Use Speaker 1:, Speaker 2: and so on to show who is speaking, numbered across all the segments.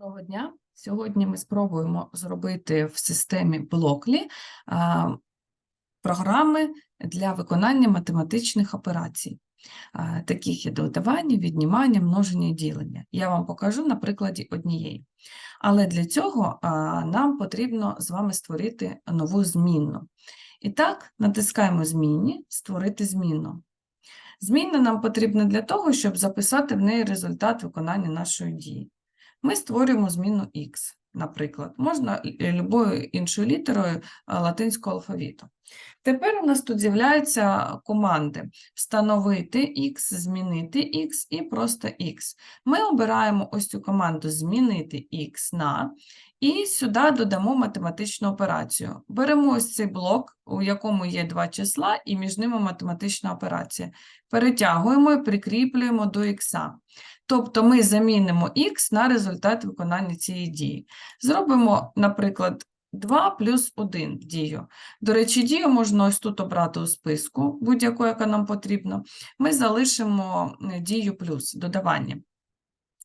Speaker 1: Доброго дня. Сьогодні ми спробуємо зробити в системі а, програми для виконання математичних операцій, таких як додавання, віднімання, множення і ділення. Я вам покажу на прикладі однієї. Але для цього нам потрібно з вами створити нову змінну. І так, натискаємо змінні, створити змінну. Змінна нам потрібна для того, щоб записати в неї результат виконання нашої дії. Ми створюємо зміну x, наприклад, можна е, любою іншою літерою латинського алфавіту. Тепер у нас тут з'являються команди встановити x, змінити x і просто x. Ми обираємо ось цю команду змінити x на і сюди додамо математичну операцію. Беремо ось цей блок, у якому є два числа, і між ними математична операція. Перетягуємо і прикріплюємо до х. Тобто ми замінимо х на результат виконання цієї дії. Зробимо, наприклад, 2 плюс 1 дію. До речі, дію можна ось тут обрати у списку, будь-яку, яка нам потрібна. Ми залишимо е, дію плюс додавання.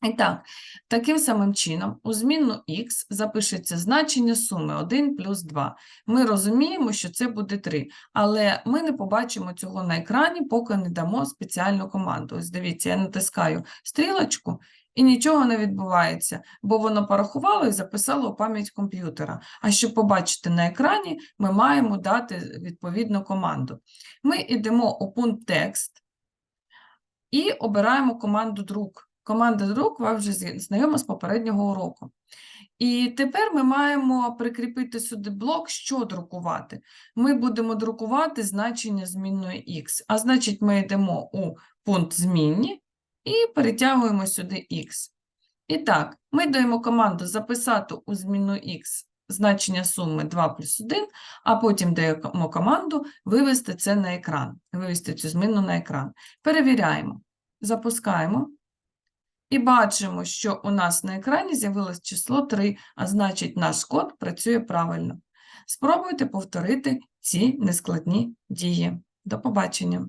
Speaker 1: І так, таким самим чином у змінну х запишеться значення суми 1 плюс 2. Ми розуміємо, що це буде 3, але ми не побачимо цього на екрані, поки не дамо спеціальну команду. Ось дивіться, я натискаю стрілочку, і нічого не відбувається, бо воно порахувало і записало у пам'ять комп'ютера. А щоб побачити на екрані, ми маємо дати відповідну команду. Ми йдемо у пункт текст і обираємо команду друк. Команда друк вам вже знайома з попереднього уроку. І тепер ми маємо прикріпити сюди блок, що друкувати. Ми будемо друкувати значення змінної x, а значить ми йдемо у пункт змінні і перетягуємо сюди x. І так, ми даємо команду записати у змінну x значення суми 2 плюс 1, а потім даємо команду вивести це на екран, вивести цю змінну на екран. Перевіряємо, запускаємо. І бачимо, що у нас на екрані з'явилось число 3, а значить наш код працює правильно. Спробуйте повторити ці нескладні дії. До побачення!